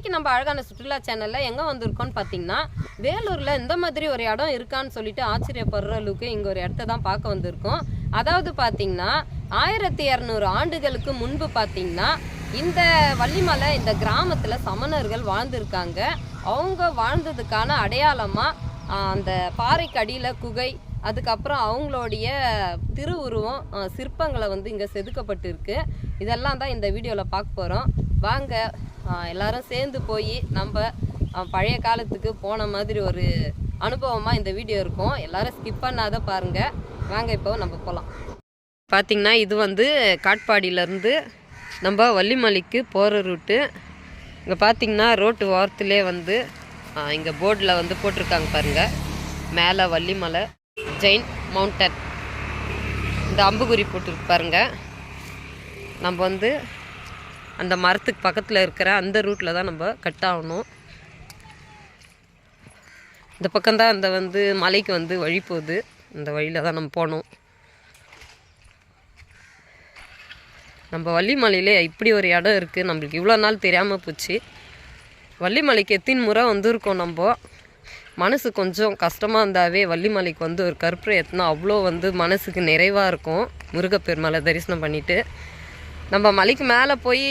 இன்னைக்கு நம்ம அழகான சுற்றுலா சேனலில் எங்கே வந்திருக்கோம்னு பார்த்தீங்கன்னா வேலூரில் இந்த மாதிரி ஒரு இடம் இருக்கான்னு சொல்லிட்டு ஆச்சரியப்படுற அளவுக்கு இங்கே ஒரு இடத்த தான் பார்க்க வந்திருக்கோம். அதாவது பார்த்தீங்கன்னா ஆயிரத்தி இரநூறு ஆண்டுகளுக்கு முன்பு பார்த்தீங்கன்னா இந்த வள்ளிமலை இந்த கிராமத்தில் சமணர்கள் வாழ்ந்திருக்காங்க. அவங்க வாழ்ந்ததுக்கான அடையாளமாக அந்த பாறைக்கு அடியில் குகை அதுக்கப்புறம் அவங்களுடைய திருவுருவம் சிற்பங்களை வந்து இங்கே செதுக்கப்பட்டிருக்கு. இதெல்லாம் தான் இந்த வீடியோவில் பார்க்க போகிறோம் வாங்க. எல்லாரும் சேர்ந்து போய் நம்ம பழைய காலத்துக்கு போன மாதிரி ஒரு அனுபவமாக இந்த வீடியோ இருக்கும். எல்லாரும் ஸ்கிப் பண்ணாத பாருங்கள் வாங்க இப்போ நம்ம போகலாம் பார்த்திங்கன்னா இது வந்து காட்பாடியிலேருந்து நம்ம வள்ளிமலைக்கு போகிற ரூட்டு. இங்கே பார்த்தீங்கன்னா ரோட்டு ஓரத்துலேயே வந்து இங்கே போர்டில் வந்து போட்டிருக்காங்க பாருங்கள் மேலே வள்ளிமலை ஜெயின் மவுண்டன். இந்த அம்புகுறி போட்டிருக்கு பாருங்கள் நம்ம வந்து அந்த மரத்துக்கு பக்கத்தில் இருக்கிற அந்த ரூட்டில் தான் நம்ம கட் ஆகணும். இந்த பக்கம்தான் அந்த வந்து மலைக்கு வந்து வழி போகுது. இந்த வழியில் தான் நம்ம போகணும். நம்ம வள்ளிமலையிலே இப்படி ஒரு இடம் இருக்குது நம்மளுக்கு இவ்வளோ நாள் தெரியாமல் போச்சு. வள்ளிமலைக்கு எத்தின் முறை வந்திருக்கோம் நம்ம. மனசு கொஞ்சம் கஷ்டமாக இருந்தாவே வள்ளிமலைக்கு வந்து ஒரு கற்பூரை ஏற்றினா அவ்வளோ வந்து மனசுக்கு நிறைவாக இருக்கும். முருகப்பெருமாளை தரிசனம் பண்ணிவிட்டு நம்ம மலைக்கு மேலே போய்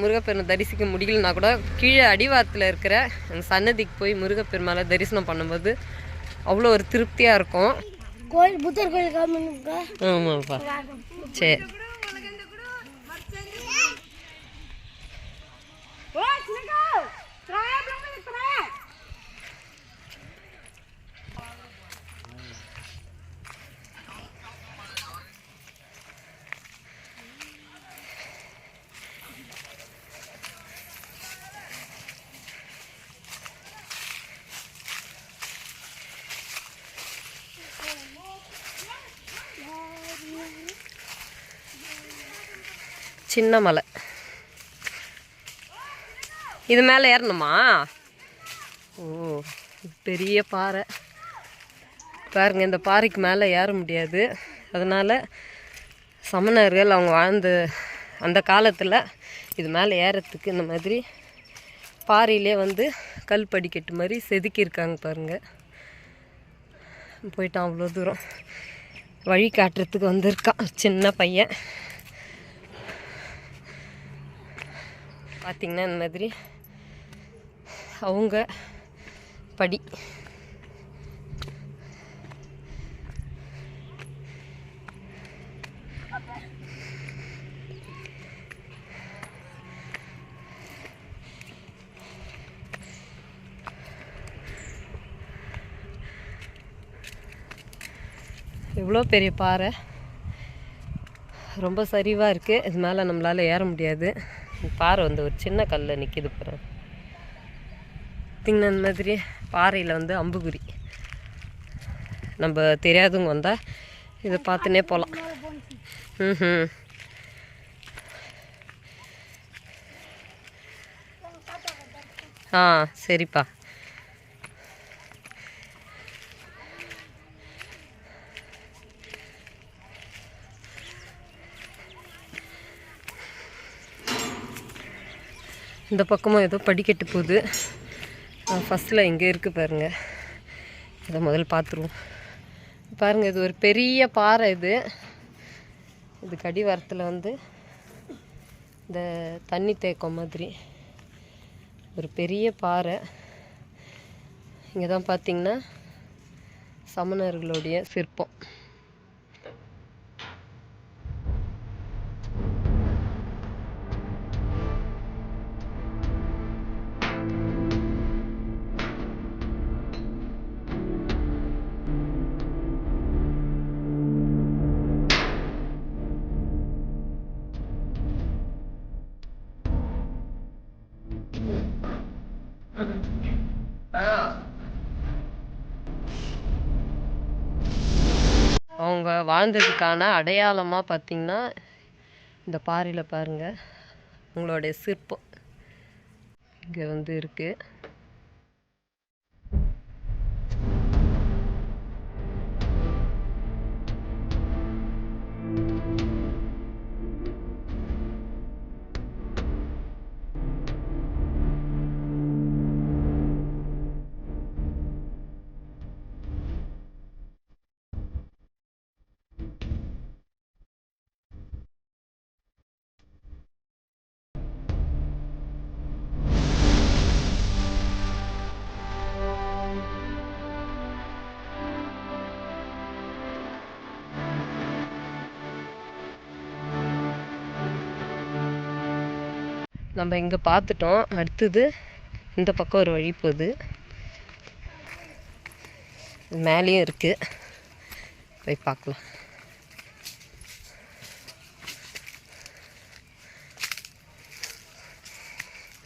முருகப்பெருமாளை தரிசிக்க முடியலனா கூட கீழே அடிவாரத்தில் இருக்கிற அந்த சன்னதிக்கு போய் முருகப்பெருமாளை தரிசனம் பண்ணும்போது அவ்வளோ ஒரு திருப்தியாக இருக்கும். கோயில் புத்தர் கோயில் காமிங்க ஆமாப்பா. சரி சின்ன மலை. இது மேலே ஏறணுமா? ஓ பெரிய பாறை. பாருங்க இந்த பாறைக்கு மேலே ஏற முடியாது. அதனால் சமணர்கள் அவங்க வாழ்ந்த அந்த காலத்தில் இது மேலே ஏறத்துக்கு இந்த மாதிரி பாறையிலே வந்து கல் படிக்கட்டு மாதிரி செதுக்கியிருக்காங்க பாருங்கள் போயிட்டான் அவ்வளோ தூரம். வழி காட்டுறதுக்கு வந்திருக்கான். சின்ன பையன். பார்த்திங்கன்னா இந்த மாதிரி அவங்க படி. இவ்வளோ பெரிய பாறை. ரொம்ப சரிவாக இருக்குது இது மேலே நம்மளால் ஏற முடியாது. பாறை வந்து ஒரு சின்ன கல்லில் நிற்கிது பாரு. திங்கன மாதிரி பாறையில் வந்து அம்புகுறி. நம்ம தெரியாதவங்க வந்தால் இதை பார்த்துனே போகலாம் ம் ஆ சரிப்பா. இந்த பக்கமும் ஏதோ படிக்கட்டு போகுது. ஃபஸ்ட்டில் எங்கே இருக்குது பாருங்கள் இதை முதல்ல பார்த்துருவோம் பாருங்கள் இது ஒரு பெரிய பாறை இது. இது கடிவாரத்தில் வந்து இந்த தண்ணி தேக்கம் மாதிரி ஒரு பெரிய பாறை. இங்கே தான் பார்த்தீங்கன்னா சமணர்களுடைய சிற்பம். அவங்க வாழ்ந்ததுக்கான அடையாளமாக பார்த்தீங்கன்னா இந்த பாறையில் பாருங்கள் உங்களுடைய சிற்பம் இங்கே வந்து இருக்குது நம்ம இங்கே பார்த்துட்டோம் அடுத்தது இந்த பக்கம் ஒரு வழி போகுது. மேலேயும் இருக்குது போய் பார்க்கலாம்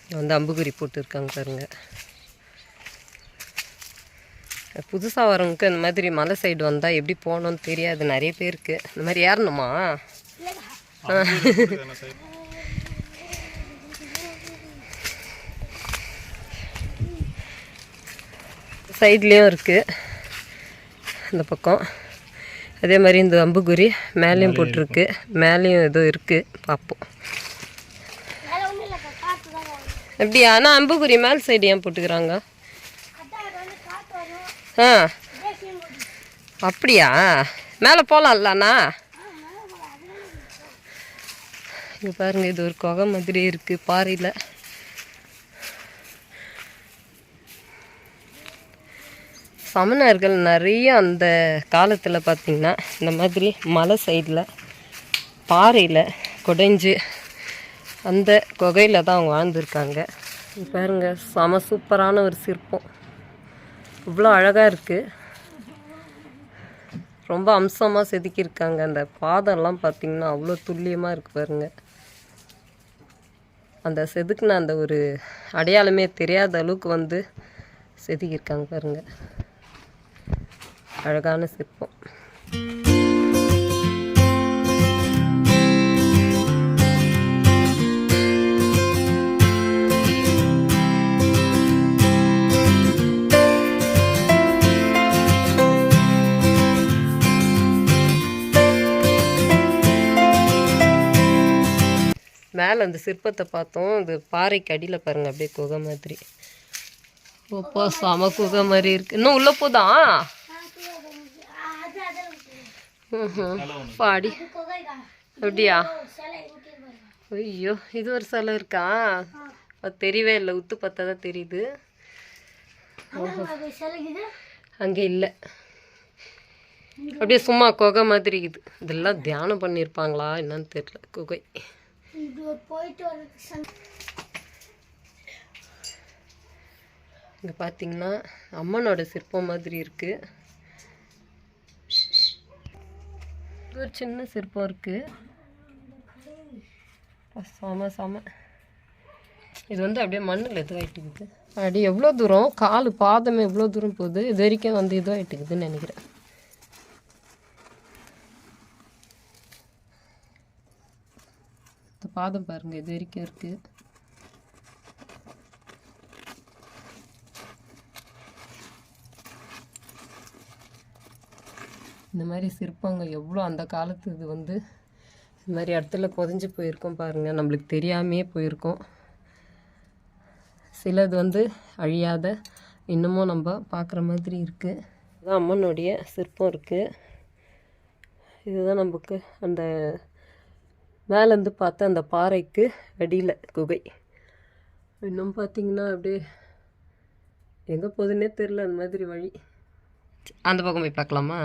இங்க வந்து அம்புகுறி போட்டுருக்காங்க பாருங்க. புதுசாக வரவங்களுக்கு இந்த மாதிரி மலை சைடு வந்தால் எப்படி போகணும்னு தெரியாது. நிறைய பேருக்கு. இந்த மாதிரி ஏறணுமா? சைட்லேயும் இருக்குது இந்த பக்கம். அதே மாதிரி இந்த அம்புகுறி மேலேயும் போட்டிருக்கு. மேலேயும் ஏதோ இருக்குது பார்ப்போம் அப்படியா ஆனால் அம்புகுரி மேல் சைடு ஏன் போட்டுக்கிறாங்க? ஆ. அப்படியா? மேலே போகலாம்லண்ணா இங்கே பாருங்க இது ஒரு குகை மாதிரி இருக்குது பாறையில். சமணர்கள் நிறைய அந்த காலத்தில் பார்த்திங்கன்னா இந்த மாதிரி மலை சைடில் பாறையில் குடைஞ்சு அந்த குகையில் தான் அவங்க வாழ்ந்துருக்காங்க பாருங்க செம சூப்பரான ஒரு சிற்பம். இவ்வளோ அழகாக இருக்குது ரொம்ப அம்சமாக செதுக்கியிருக்காங்க. அந்த பாதம்லாம் பார்த்திங்கன்னா அவ்வளோ துல்லியமாக இருக்குது பாருங்க. அந்த செதுக்குன அந்த ஒரு அடையாளமே தெரியாத அளவுக்கு வந்து செதுக்கியிருக்காங்க பாருங்கள் அழகான சிற்பம். மேலே அந்த சிற்பத்தை பார்த்தோம். இது பாறைக்கு அடியில் பாருங்க அப்படியே குகை மாதிரி. ஓப்போ செம குகை மாதிரி இருக்கு. இன்னும் உள்ள போதான். பாடி. அப்படியா? ஐயோ இது ஒரு சிலை இருக்கா? அது தெரியவே இல்லை. உத்து பார்த்தா தான் தெரியுது. அங்கே இல்லை. அப்படியே சும்மா குகை மாதிரி இது இதெல்லாம் தியானம் பண்ணியிருப்பாங்களா? என்னன்னு தெரியல. குகை. இங்கே பார்த்தீங்கன்னா அம்மனோட சிற்பம் மாதிரி இருக்கு. இது ஒரு சின்ன சிற்பம் இருக்குது செம செம. இது வந்து அப்படியே மண்ணில் இதுவாகிட்டுக்குது அப்படி எவ்வளோ தூரம்? கால் பாதம் எவ்வளோ தூரம் போகுது? இது வரைக்கும் வந்து இதுவாகிட்டுக்குதுன்னு நினைக்கிறேன். இந்த பாதம் பாருங்கள் இது வரைக்கும் இருக்குது இந்த மாதிரி சிற்பங்கள் எவ்வளோ அந்த காலத்து இது வந்து இந்த மாதிரி இடத்துல புதைஞ்சு போயிருக்கோம் பாருங்கள் நம்மளுக்கு தெரியாமையே போயிருக்கோம். சிலது வந்து அழியாத இன்னமும் நம்ம பார்க்குற மாதிரி இருக்குது இதுதான் அம்மனுடைய சிற்பம் இருக்குது இதுதான் நமக்கு அந்த மேலேருந்து பார்த்த அந்த பாறைக்கு அடியில் குகை. இன்னும் பார்த்தீங்கன்னா அப்படியே எங்கே போகுதுன்னே தெரில அந்த மாதிரி வழி. அந்த பக்கம் போய் பார்க்கலாமா.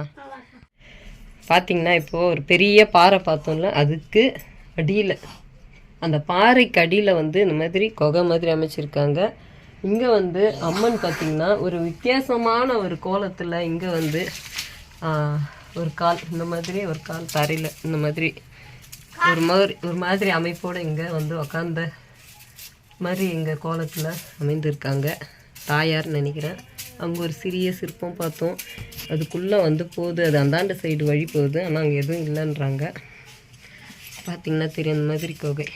பார்த்தீங்கன்னா இப்போது ஒரு பெரிய பாறை பார்த்தோம்ல அதுக்கு அடியில். அந்த பாறைக்கு அடியில் வந்து இந்த மாதிரி குகை மாதிரி அமைச்சிருக்காங்க. இங்கே வந்து அம்மன் பார்த்திங்கன்னா ஒரு வித்தியாசமான ஒரு கோலத்தில் இங்கே வந்து ஒரு கால் இந்த மாதிரி ஒரு கால் தரையில் இந்த மாதிரி ஒரு மாதிரி ஒரு மாதிரி அமைப்போடு இங்கே வந்து உக்காந்த மாதிரி எங்கள் கோலத்தில் அமைந்திருக்காங்க. தாயார்னு நினைக்கிறேன். அங்கே ஒரு சிறிய சிற்பம் பார்த்தோம். அதுக்குள்ளே வந்து போகுது. அது அந்தாண்ட சைடு வழி போகுது. ஆனால் அங்கே எதுவும் இல்லைன்றாங்க. பார்த்திங்கன்னா தெரியும் அந்த மாதிரி குகை.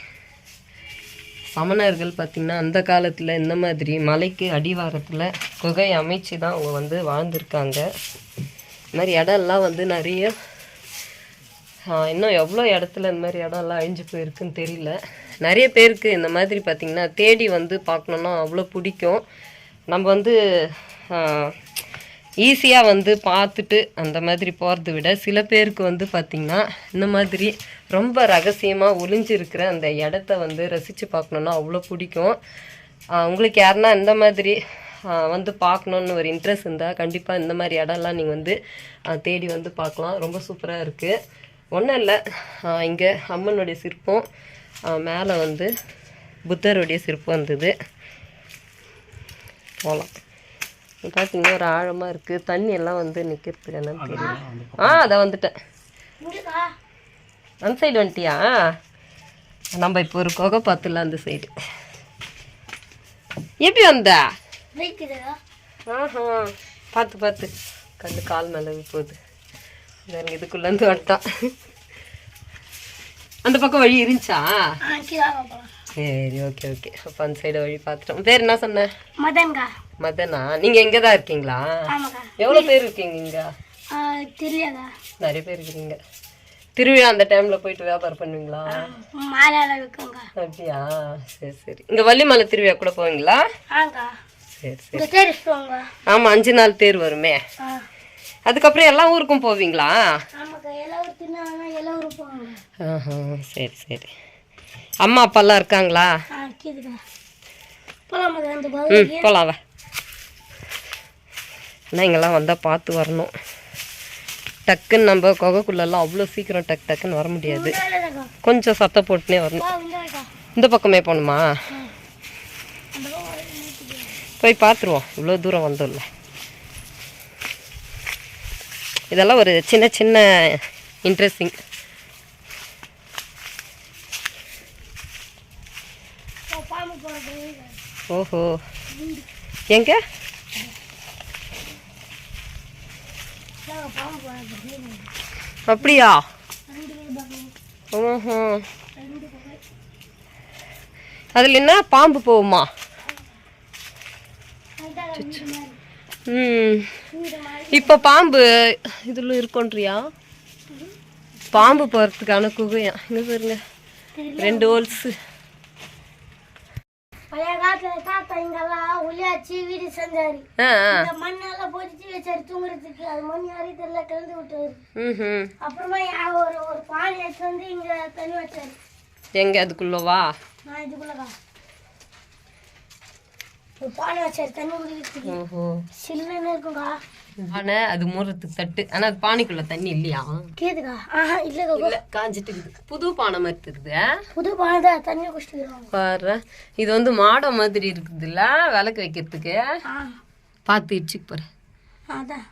சமணர்கள் பார்த்திங்கன்னா அந்த காலத்தில் இந்த மாதிரி மலைக்கு அடிவாரத்தில் குகை அமைச்சு தான் அவங்க வந்து வாழ்ந்திருக்காங்க. இந்த மாதிரி இடம்லாம் வந்து நிறைய இன்னும் எவ்வளோ இடத்துல இந்த மாதிரி இடம்லாம் அழிஞ்சு போயிருக்குன்னு தெரியல. நிறைய பேருக்கு இந்த மாதிரி பார்த்திங்கன்னா தேடி வந்து பார்க்கணுன்னா அவ்வளோ பிடிக்கும். நம்ம வந்து ஈஸியாக வந்து பார்த்துட்டு அந்த மாதிரி போகிறத விட சில பேருக்கு வந்து பார்த்திங்கன்னா இந்த மாதிரி ரொம்ப ரகசியமாக ஒளிஞ்சிருக்கிற அந்த இடத்த வந்து ரசித்து பார்க்கணுன்னா அவ்வளோ பிடிக்கும். உங்களுக்கு யாருன்னா இந்த மாதிரி வந்து பார்க்கணுன்னு ஒரு இன்ட்ரெஸ்ட் இருந்தால் கண்டிப்பாக இந்த மாதிரி இடம்லாம் நீங்கள் வந்து தேடி வந்து பார்க்கலாம். ரொம்ப சூப்பராக இருக்குது ஒன்றும் இல்லை. இங்கே அம்மனுடைய சிற்பம் மேலே வந்து புத்தருடைய சிற்பம் இருந்தது போகலாம் பார்த்தீங்கன்னா ஒரு ஆழமாக இருக்குது தண்ணி எல்லாம் வந்து நிற்கிறதுக்கு என்னன்னு தெரியல. ஆ அதை வந்துட்டேன். அந்த சைடு வந்துட்டியா? நம்ம இப்போ ஒரு குகை பார்த்துல அந்த சைடு எப்படி வந்தா? ஆஹா பார்த்து பார்த்து. கல் கால் மேலே போகுது. இந்த இதுக்குள்ளேருந்து வந்துட்டான் அந்த பக்கம் வழி இருந்துச்சா? சரி ஓகே ஓகே அப்போ அந்த சைடு வழி பார்த்துட்டோம். பேர் என்ன சொன்ன? மதன்கா. மதனா? நீங்கள் இங்கே தான் இருக்கீங்களா? ஆமாக்கா. எவ்வளோ பேர் இருக்கீங்க இங்கே? தெரியாதா நிறைய பேர் இருக்கிறீங்க திருவிழா அந்த டைமில் போயிட்டு வியாபாரம் பண்ணுவீங்களா? அப்படியா? சரி சரி. இங்கே வள்ளிமலை திருவிழா கூட போவீங்களா? சரி சரி. ஆமாம் அஞ்சு நாள் தேர் வருமே. அதுக்கப்புறம் எல்லா ஊருக்கும் போவீங்களா? சரி சரி. அம்மா அப்பாலாம் இருக்காங்களா? ஆ கேதுக்கா போகலாம் மதன் அந்த ம் பகுதிக்கு போகலாம் வா. ஆனால் இங்கெல்லாம் வந்தால் பார்த்து வரணும். டக்குன்னு நம்ம குகைக்குள்ளெல்லாம் அவ்வளோ சீக்கிரம் டக் டக்குன்னு வர முடியாது. கொஞ்சம் சத்தம் போட்டுனே வரணும். இந்த பக்கமே போகணுமா? போய் பார்த்துருவோம். இவ்வளோ தூரம் வந்துடல இதெல்லாம் ஒரு சின்ன சின்ன இன்ட்ரெஸ்டிங் ஓஹோ. எங்கே பாம்பு போகிறது அப்படியா? ரெண்டு ஓஹோ. அதில் என்ன? பாம்பு போகுமா? ம். இப்போ பாம்பு இதில் இருக்கோன்றியா? பாம்பு போகிறதுக்கான குகையா? இங்கே பாருங்க. ரெண்டு ஹோல்ஸு. பழைய காலத்துல தாத்தா இங்கெல்லாம் உளியாச்சு வீடு செஞ்சாரு. இந்த மண்ணெல்லாம் பொறிச்சு வச்சாரு தூங்குறதுக்கு. அது மண் யாரையும் தெரியல கலந்து விட்டாரு. அப்புறமா ஒரு ஒரு பானை எடுத்து வந்து இங்க தண்ணி வச்சாரு. எங்கே அதுக்குள்ளவா? நான் இதுக்குள்ளக்கா. ஒரு பானை வச்சாரு தண்ணி குடிக்கிறதுக்கு ஓஹோ. சில்லுன்னு பானை அது மூடுறதுக்கு தட்டு. ஆனால் அது பானைக்குள்ள தண்ணி இல்லையா? கேதுக்கா ஆஹா இல்லக்கா இல்லை காஞ்சிட்டு இருக்குது. புது பானை மாதிரி இருக்குது? புது பானை தான் தண்ணி குடிச்சிட்டு பாரு. இது வந்து மாடம் மாதிரி இருக்குதுல்ல விளக்கு வைக்கிறதுக்கு. பார்த்து இடிச்சுக்கு அதான்.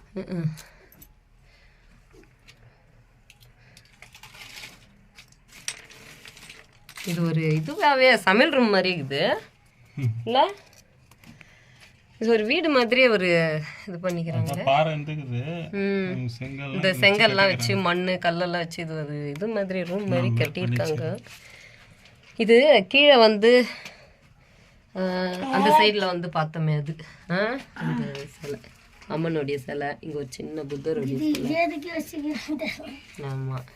இது ஒரு இதுவாகவே சமையல் ரூம் மாதிரி இருக்குது. இல்லை? இது ஒரு வீடு மாதிரியே ஒரு இது பண்ணிக்கிறாங்க. இந்த செங்கல்லாம் வச்சு மண் கல்லெல்லாம் வச்சு இது ஒரு இது மாதிரி ரூம் மாதிரி கட்டியிருக்காங்க. இது கீழே வந்து அந்த சைடில் வந்து பார்த்தோமே அது. ஆ அந்த சிலை. அம்மனுடைய சிலை இங்கே ஒரு சின்ன புத்தருடைய ஆமாம்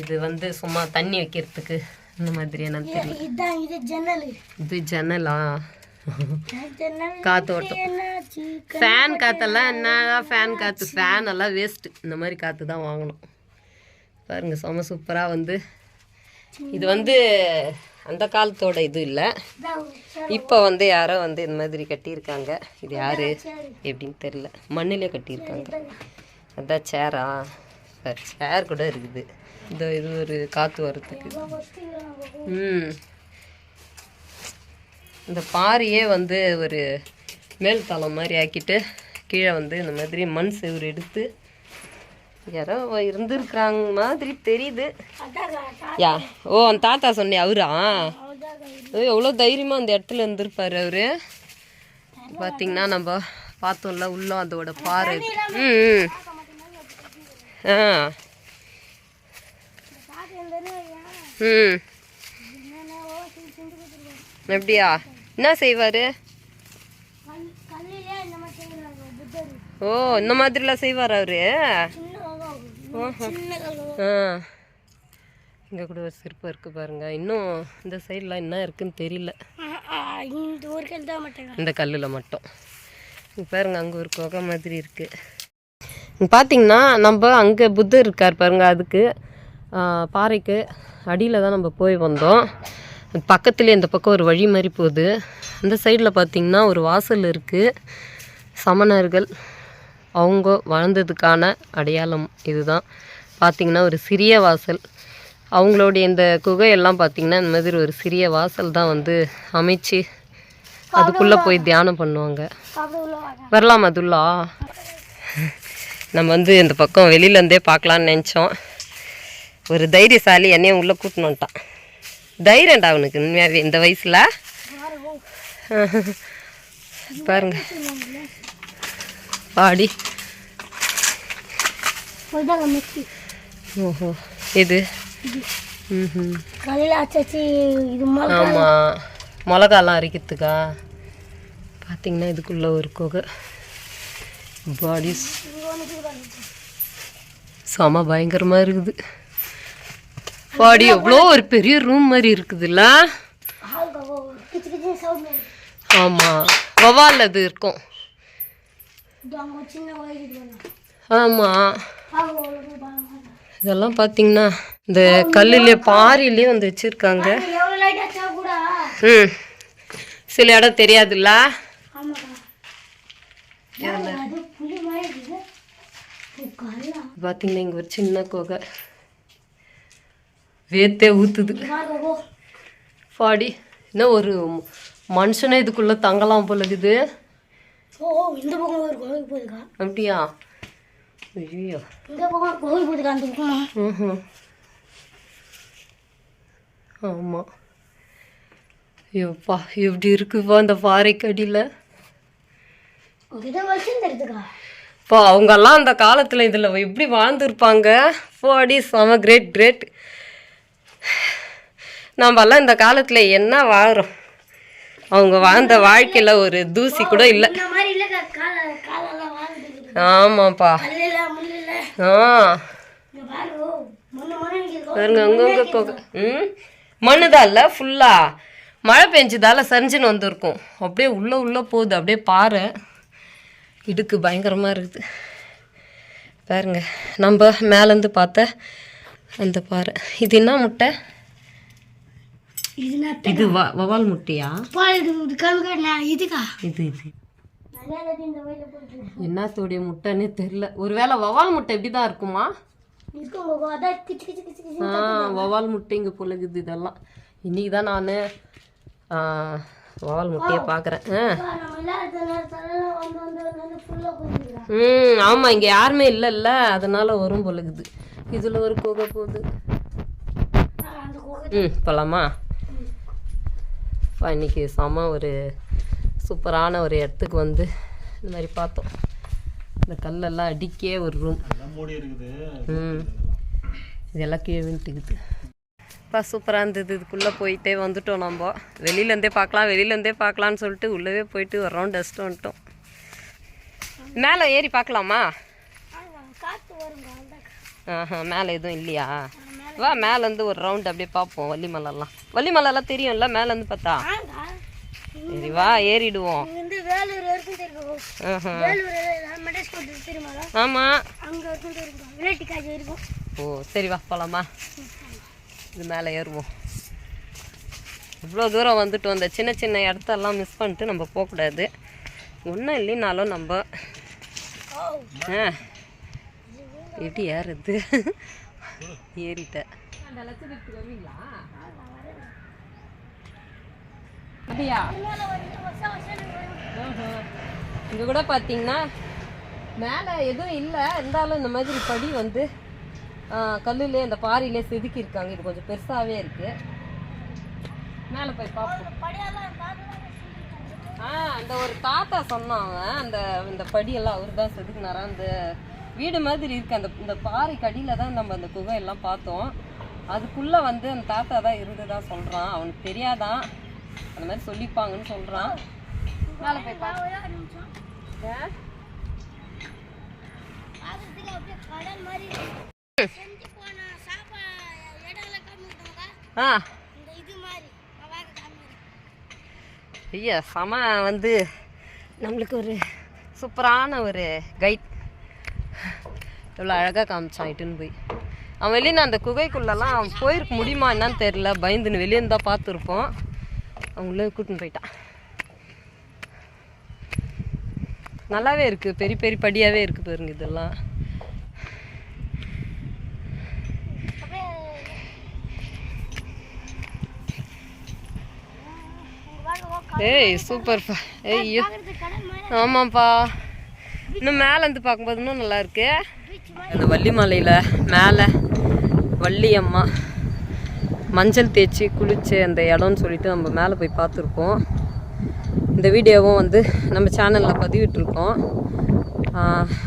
இது வந்து சும்மா தண்ணி வைக்கிறதுக்கு இந்த மாதிரி என்னன்னு தெரியல. இதுதான் இது ஜன்னல்? காத்தோட்டம். காற்று ஓட்டம் ஃபேன் காற்றெல்லாம் என்ன? ஃபேன் காற்று ஃபேன் எல்லாம் வேஸ்ட்டு இந்த மாதிரி காற்று தான் வாங்கணும். பாருங்கள் செம சூப்பராக வந்து. இது வந்து அந்த காலத்தோட இது இல்லை. இப்போ வந்து யாரோ வந்து இந்த மாதிரி கட்டியிருக்காங்க. இது யார்? எப்படின்னு தெரியல. மண்ணிலே கட்டியிருக்காங்க. அதான் சேரா சேர் கூட இருக்குது. இந்த இது ஒரு காற்று வரத்துக்கு ம். இந்த பாறையே வந்து ஒரு மேல் தளம் மாதிரி ஆக்கிட்டு கீழே வந்து இந்த மாதிரி மண் செவுரு எடுத்து யாரோ இருந்திருக்கிறாங்க மாதிரி தெரியுது. யா ஓ அந்த தாத்தா சொன்னே அவரா? எவ்வளோ தைரியமாக அந்த இடத்துல இருந்திருப்பார் அவர். பார்த்தீங்கன்னா நம்ம பார்த்தோம்ல உள்ள அதோட பாறை. ம். ஆ. ம். எப்படியா? என்ன செய்வார்? ஓ இந்த மாதிரிலாம் செய்வார் அவரு? ஆ. இங்கே கூட ஒரு சிற்பம் இருக்குது பாருங்க. இன்னும் இந்த சைடெலாம் என்ன இருக்குன்னு தெரியல. இந்த ஒரு கல் தான் இந்த கல்லில் மட்டும். இங்க பாருங்க அங்கே ஒரு குகை மாதிரி இருக்குது பார்த்தீங்கன்னா நம்ம அங்கே புத்தர் இருக்கார் பாருங்க அதுக்கு பாறைக்கு அடியில் தான் நம்ம போய் வந்தோம். பக்கத்துலேயே இந்த பக்கம் ஒரு வழி மாதிரி போகுது. அந்த சைடில் பார்த்திங்கன்னா ஒரு வாசல் இருக்குது சமணர்கள் அவங்க வாழ்ந்ததுக்கான அடையாளம் இதுதான். பார்த்திங்கன்னா ஒரு சிறிய வாசல். அவங்களுடைய இந்த குகையெல்லாம் பார்த்திங்கன்னா இந்த மாதிரி ஒரு சிறிய வாசல் தான் வந்து அமைச்சு அதுக்குள்ளே போய் தியானம் பண்ணுவாங்க. வரலாம் அதுல்லா. நம்ம வந்து இந்த பக்கம் வெளியிலேருந்தே பார்க்கலான்னு நினச்சோம். ஒரு தைரியசாலி என்னையும் உள்ளே கூட்டினோன்ட்டான் வந்துட்டான். தைரியம்டா அவனுக்கு? உண்மையாகவே இந்த வயசில்? பாருங்க. பாடி ஓஹோ. இது ம் ஆமாம் மிளகாலாம் அரைக்கிறதுக்கா? பார்த்தீங்கன்னா இதுக்குள்ளே ஒரு குகை. பாடி செம பயங்கரமாக இருக்குது. பாடி எவ்வளோ ஒரு பெரிய ரூம் மாதிரி இருக்குதுல்ல? ஆமாம் வவால் அது இருக்கும். ஆமாம் இதெல்லாம் பார்த்தீங்கன்னா இந்த கல்லுலேயே பாறையிலே வந்து வச்சுருக்காங்க. ம். சில இடம் தெரியாதுல்ல? பார்த்தீங்கன்னா இங்கே ஒரு சின்ன குகை. வேத்தே ஊற்றுது பாடி என்ன ஒரு மனுஷனே இதுக்குள்ளே தங்கலாம் போல இருக்குது. ஓ இந்த பக்கம் ஒரு கோவில் போகுதுக்கா அப்படியா? ஐயோ. இந்த பக்கம் கோவில் போகுதுக்கா அந்த பக்கமா? ம் ஆமாம் ஐயோப்பா எப்படி இருக்குப்பா அந்த பாறைக்கடியில்? இதை இப்போ அவங்கெல்லாம் அந்த காலத்தில் இதில் எப்படி வாழ்ந்துருப்பாங்க? போடி செம கிரேட் கிரேட். நம்மெல்லாம் இந்த காலத்தில் என்ன வாழ்கிறோம் அவங்க வாழ்ந்த வாழ்க்கையில் ஒரு தூசி கூட இல்லை. ஆமாப்பா. ஆ. பாருங்க. அங்கங்க கொகை ம்? மண்ணு தான் இல்லை ஃபுல்லாக மழை பெஞ்சதால சரிஞ்சுன்னு வந்திருக்கும். அப்படியே உள்ளே உள்ளே போகுது. அப்படியே பாறை. இடுக்கு பயங்கரமாக இருக்குது. பாருங்க நம்ம மேலேருந்து பார்த்த அந்த பாறை. இது என்ன முட்டை? இது வவால் முட்டையா? இது இது என்னத்தோடைய முட்டைன்னே தெரில. ஒருவேளை வவால் முட்டை இப்படி தான் இருக்குமா இருக்குங்க அதான் கிச்சு கிச்சு கிச்சு கிச்சு ஆ வவால் முட்டை இங்கே பொழுகுது இதெல்லாம். இன்னைக்கு தான் நான் வவால் முட்டையை பார்க்குறேன் ம் ஆமாம் இங்கே யாருமே இல்லைல்ல. அதனால வரும் பொழுகுது இதில் ஒரு குகை போகுது. ம் போகலாமா இப்போ இன்னைக்கு செம ஒரு சூப்பரான ஒரு இடத்துக்கு வந்து இந்த மாதிரி பார்த்தோம். இந்த கல்லெல்லாம் அடிக்கே ஒரு ரூம் ம். இதெல்லாம் கீழே விட்டுக்குது இப்போ சூப்பராக இருந்தது. இதுக்குள்ளே போயிட்டே வந்துட்டோம் நம்ம. வெளியிலேருந்தே பார்க்கலாம் வெளியிலேருந்தே பார்க்கலான்னு சொல்லிட்டு உள்ளவே போயிட்டு ஒரு ரவுண்ட் டஸ்ட்டு வந்துட்டோம். மேலே ஏறி பார்க்கலாமா காற்று வருங்க அந்த ஆஹா மேலே எதுவும் இல்லையா? வா மேலேருந்து ஒரு ரவுண்ட் அப்படியே பார்ப்போம் வள்ளிமலைலாம். வள்ளிமலைலாம் தெரியும்ல மேலேருந்து பார்த்தா? சரி வா ஏறிடுவோம். ஆமாம் ஓ சரி வா போகலாமா இது மேலே ஏறுவோம். இவ்வளோ தூரம் வந்துட்டோம் இந்த சின்ன சின்ன இடத்தெல்லாம் மிஸ் பண்ணிட்டு நம்ம போகக்கூடாது. ஒன்றும் இல்லைனாலும் நம்ம ஆ. எப்படி ஏறுறது? ஏறிட்டேன். அப்படியா? இங்கே கூட பார்த்தீங்கன்னா மேலே எதுவும் இல்லை. இருந்தாலும் இந்த மாதிரி படி வந்து கல்லுலேயே அந்த பாறையிலே செதுக்கியிருக்காங்க. இது கொஞ்சம் பெருசாகவே இருக்கு. மேலே போய் பார்ப்போம் ஆ அந்த ஒரு தாத்தா சொன்னாங்க. அந்த இந்த படியெல்லாம் அவர் தான் செதுக்குனாரா? அந்த வீடு மாதிரி இருக்கு. அந்த இந்த பாறைக்கு அடியில் தான் நம்ம அந்த குகை எல்லாம் பார்த்தோம். அதுக்குள்ளே வந்து அந்த தாத்தா தான் இருந்ததா சொல்கிறான் அவனுக்கு தெரியாதான் அந்த மாதிரி சொல்லிப்பாங்கன்னு சொல்கிறான் மேலே போய் ஆ? ஐயா செம வந்து நம்மளுக்கு ஒரு சூப்பரான ஒரு கைட் எவ்வளோ அழகாக காமிச்சான் இட்டுன்னு போய். அவன் வெளியே நான் அந்த குகைக்குள்ளெல்லாம் போயிருக்க முடியுமா என்னன்னு தெரில பயந்துன்னு வெளியே தான் பார்த்துருப்போம். அவங்களே கூட்டின்னு போயிட்டான். நல்லாவே இருக்குது பெரிய பெரிய படியாகவே இருக்குது பாருங்க இதெல்லாம். ஏய் சூப்பர்ப்பா ஏய் ஐயோ. ஆமாம்ப்பா. இன்னும் மேலே இருந்து பார்க்கும்போது இன்னும் நல்லா இருக்கு. இந்த வள்ளி அந்த வள்ளிமலையில் மேலே வள்ளி அம்மா மஞ்சள் தேய்ச்சி குளிச்சு அந்த இடம்னு சொல்லிட்டு நம்ம மேலே போய் பார்த்துருக்கோம். இந்த வீடியோவும் வந்து நம்ம சேனலில் பதிவிட்டிருக்கோம்.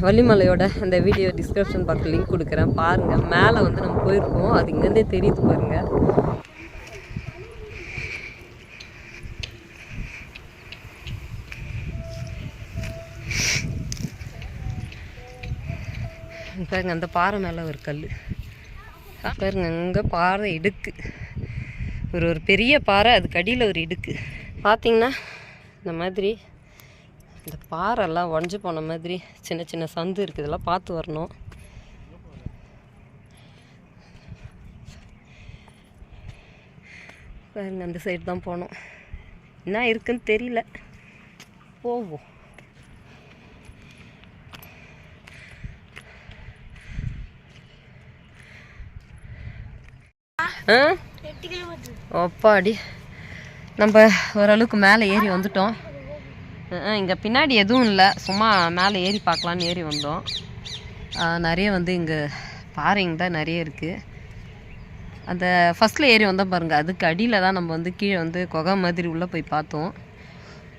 வள்ளிமலையோட அந்த வீடியோ டிஸ்கிரிப்ஷன் பார்த்து லிங்க் கொடுக்குறேன். பாருங்கள் மேலே வந்து நம்ம போயிருக்கோம். அது இங்கேருந்தே தெரியுது பாருங்கள் பாருங்க அந்த பாறை மேலே ஒரு கல் பாருங்க அங்கே பாறை இடுக்கு. ஒரு ஒரு பெரிய பாறை அதுக்கு அடியில் ஒரு இடுக்கு. பார்த்தீங்கன்னா இந்த மாதிரி இந்த பாறைலாம் உடஞ்சி போன மாதிரி சின்ன சின்ன சந்து இருக்குது இதெல்லாம் பார்த்து வரணும். பாருங்க அந்த சைடு தான் போனோம். என்ன இருக்குன்னு தெரியல. போவோம். அப்பாடி. நம்ம ஓரளவுக்கு மேலே ஏறி வந்துட்டோம். இங்கே பின்னாடி எதுவும் இல்லை. சும்மா மேலே ஏறி பார்க்கலான்னு ஏறி வந்தோம். நிறைய வந்து இங்கே பாறைங்க தான் நிறைய இருக்குது அந்த ஃபஸ்ட்டில் ஏறி வந்தோம் பாருங்கள் அதுக்கு அடியில் தான் நம்ம வந்து கீழே வந்து குகை மாதிரி உள்ளே போய் பார்த்தோம்.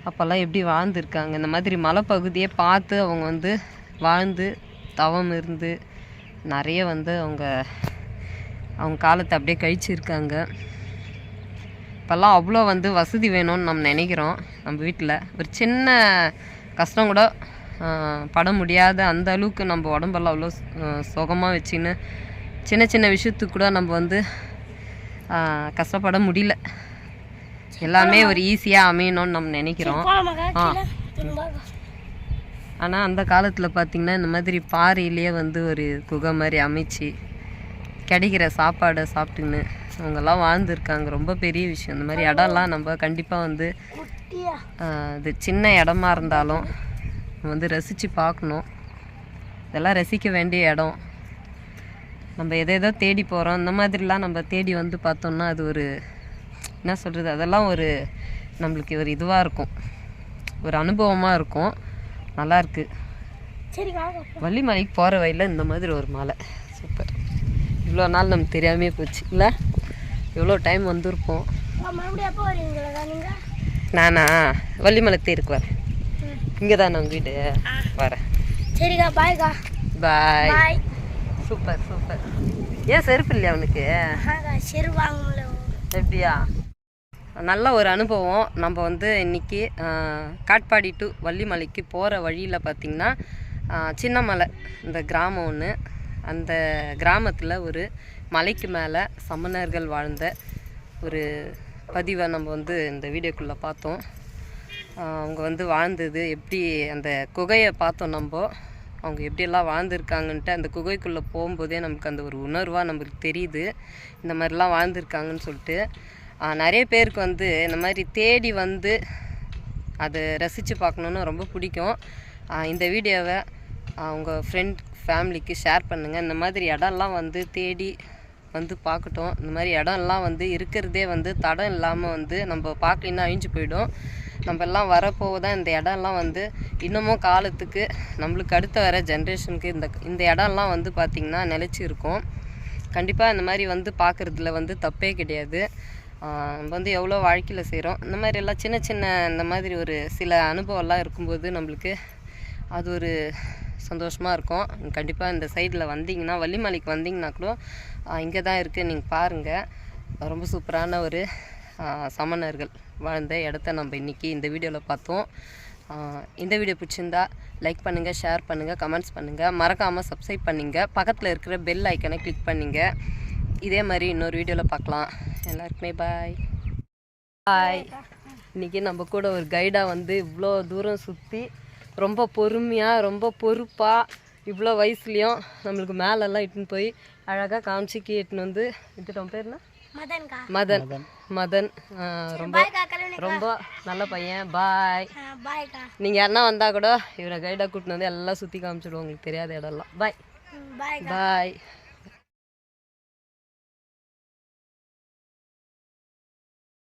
அப்போல்லாம் எப்படி வாழ்ந்துருக்காங்க. இந்த மாதிரி மலைப்பகுதியை பார்த்து அவங்க வந்து வாழ்ந்து தவம் இருந்து நிறைய வந்து அவங்க அவங்க காலத்தை அப்படியே கழிச்சிருக்காங்க. இப்போல்லாம் அவ்வளோ வந்து வசதி வேணும்னு நம்ம நினைக்கிறோம் நம்ம வீட்டில். ஒரு சின்ன கஷ்டம் கூட பட முடியாத அந்த அளவுக்கு நம்ம உடம்பெல்லாம் அவ்வளோ சுகமாக வச்சுன்னு சின்ன சின்ன விஷயத்துக்கு கூட நம்ம வந்து கஷ்டப்பட முடியல. எல்லாமே ஒரு ஈஸியாக அமையணும்னு நம்ம நினைக்கிறோம். ஆனால் அந்த காலத்தில் பார்த்திங்கன்னா இந்த மாதிரி பாறையிலேயே வந்து ஒரு குகை மாதிரி அமைச்சு கிடைக்கிற சாப்பாடை சாப்பிட்டுன்னு அவங்கெல்லாம் வாழ்ந்துருக்காங்க. ரொம்ப பெரிய விஷயம். இந்த மாதிரி இடம்லாம் நம்ம கண்டிப்பாக வந்து இது சின்ன இடமா இருந்தாலும் வந்து ரசித்து பார்க்கணும். இதெல்லாம் ரசிக்க வேண்டிய இடம். நம்ம எதை எதோ தேடி போகிறோம் இந்த மாதிரிலாம் நம்ம தேடி வந்து பார்த்தோம்னா அது ஒரு என்ன சொல்கிறது அதெல்லாம் ஒரு நம்மளுக்கு ஒரு இதுவாக இருக்கும். ஒரு அனுபவமாக இருக்கும். நல்லாயிருக்கு வள்ளிமலைக்கு போகிற வழியில் இந்த மாதிரி ஒரு மலை. சூப்பர். இவ்வளோ நாள் நமக்கு தெரியாமே போச்சு. இல்லை? எவ்வளோ டைம் வந்திருப்போம் நானா? வள்ளிமலை தேருக்கு வரேன். இங்கே தான் நம்ம வீடு. வரேன். சரிக்கா பாய்க்கா பாய் சூப்பர் சூப்பர். ஏன் செருப்பு இல்லையா அவனுக்கு எப்படியா? நல்ல ஒரு அனுபவம். நம்ம வந்து இன்னைக்கு ஆஹ், காட்பாடி டு வள்ளிமலைக்கு போகிற வழியில் பார்த்திங்கன்னா சின்னமலை இந்த கிராமம் ஒன்று அந்த கிராமத்தில் ஒரு மலைக்கு மேலே சமணர்கள் வாழ்ந்த ஒரு பதிவை நம்ம வந்து இந்த வீடியோக்குள்ளே பார்த்தோம். அவங்க வந்து வாழ்ந்தது எப்படி அந்த குகையை பார்த்தோம் நம்ம. அவங்க எப்படியெல்லாம் வாழ்ந்துருக்காங்கன்ட்டு அந்த குகைக்குள்ளே போகும்போதே நமக்கு அந்த ஒரு உணர்வாக நம்மளுக்கு தெரியுது. இந்த மாதிரிலாம் வாழ்ந்துருக்காங்கன்னு சொல்லிட்டு நிறைய பேருக்கு வந்து இந்த மாதிரி தேடி வந்து அதை ரசித்து பார்க்கணுன்னு ரொம்ப பிடிக்கும். இந்த வீடியோவை அவங்க ஃப்ரெண்ட் ஃபேமிலிக்கு ஷேர் பண்ணுங்கள் இந்த மாதிரி இடம்லாம் வந்து தேடி வந்து பார்க்கட்டும். இந்த மாதிரி இடம்லாம் வந்து இருக்கிறதே வந்து தடம் இல்லாமல் வந்து நம்ம பார்க்கலின்னா அழிஞ்சு போயிடும். நம்ம எல்லாம் வரப்போக தான் இந்த இடம்லாம் வந்து இன்னமும் காலத்துக்கு நம்மளுக்கு அடுத்த வர ஜென்ரேஷனுக்கு இந்த இந்த இடம்லாம் வந்து பார்த்திங்கன்னா நிலச்சி இருக்கும். கண்டிப்பாக இந்த மாதிரி வந்து பார்க்குறதுல வந்து தப்பே கிடையாது. நம்ம வந்து எவ்வளோ வாழ்க்கையில் செய்கிறோம் இந்த மாதிரி எல்லாம் சின்ன சின்ன இந்த மாதிரி ஒரு சில அனுபவம்லாம் இருக்கும்போது நம்மளுக்கு அது ஒரு சந்தோஷமாக இருக்கும். கண்டிப்பாக இந்த சைடில் வந்தீங்கன்னா வள்ளிமலைக்கு வந்தீங்கன்னா கூட இங்கே தான் இருக்குது நீங்கள் பாருங்கள் ரொம்ப சூப்பரான ஒரு சமணர்கள் வாழ்ந்த இடத்த நம்ம இன்றைக்கி இந்த வீடியோவில் பார்த்தோம். இந்த வீடியோ பிடிச்சிருந்தா லைக் பண்ணுங்கள் ஷேர் பண்ணுங்கள் கமெண்ட்ஸ் பண்ணுங்கள் மறக்காமல் சப்ஸ்கிரைப் பண்ணுங்க. பக்கத்தில் இருக்கிற பெல் ஐக்கனை கிளிக் பண்ணுங்க. இதே மாதிரி இன்னொரு வீடியோவில் பார்க்கலாம். எல்லாருக்குமே பாய் பாய் இன்றைக்கி நம்ம கூட ஒரு கைடாக வந்து இவ்வளோ தூரம் சுற்றி ரொம்ப பொறுமையாக ரொம்ப பொறுப்பாக இவ்வளோ வயசுலேயும் நம்மளுக்கு மேலெல்லாம் இட்டுன்னு போய் அழகாக காமிச்சிக்கி இட்டுன்னு வந்து விட்டுட்டோம். பேர் என்ன? மதன்கா. மதன். மதன். ரொம்ப ரொம்ப நல்ல பையன். பாய் நீங்கள் யாருன்னா வந்தால் கூட இவரை கைடாக கூட்டின்னு வந்து எல்லாம் சுற்றி காமிச்சிடுவோம். உங்களுக்கு தெரியாத இடம்லாம். பாய் பாய்